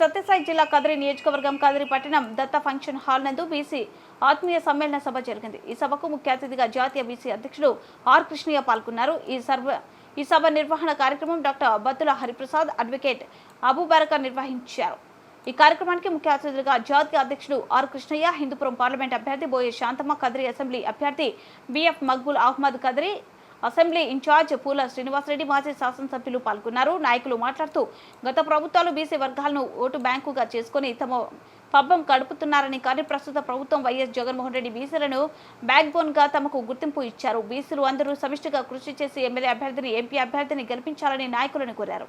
సత్యసాయి జిల్లా కదిరి నియోజకవర్గం కదిరి పట్టణం దత్త ఫంక్షన్ హాల్ నందు బీసీ ఆత్మీయ సమ్మేళన సభ జరిగింది. ఈ సభకు ముఖ్య అతిథిగా జాతీయ బీసీ అధ్యక్షుడు ఆర్ కృష్ణయ్య పాల్గొన్నారు. ఈ సర్వ ఈ సభ నిర్వహణ కార్యక్రమం డాక్టర్ బత్తుల హరిప్రసాద్ అడ్వకేట్ అబూబరకర్ నిర్వహించారు. ఈ కార్యక్రమానికి ముఖ్య అతిథులుగా జాతీయ అధ్యక్షుడు ఆర్ కృష్ణయ్య హిందూపురం పార్లమెంట్ అభ్యర్థి బోయే శాంతమ్మ కదిరి అసెంబ్లీ అభ్యర్థి BF Maqbool Ahmed Kadiri assembly in charge Poola Srinivasareddy మాజీ శాసనసభ్యులు పాల్గొన్నారు. నాయకులు మాట్లాడుతూ గత ప్రభుత్వాలు బీసీ వర్గాలను ఓటు బ్యాంకుగా చేసుకుని తమ పబ్బం గడుపుతున్నారని కానీ ప్రస్తుత ప్రభుత్వం వైఎస్ జగన్మోహన్ రెడ్డి బీసీలను బ్యాక్ బోన్గా తమకు గుర్తింపు ఇచ్చారు. బీసీలు అందరూ సమిష్టిగా కృషి చేసి ఎమ్మెల్యే అభ్యర్థిని ఎంపీ అభ్యర్థిని గెలిపించాలని నాయకులను కోరారు.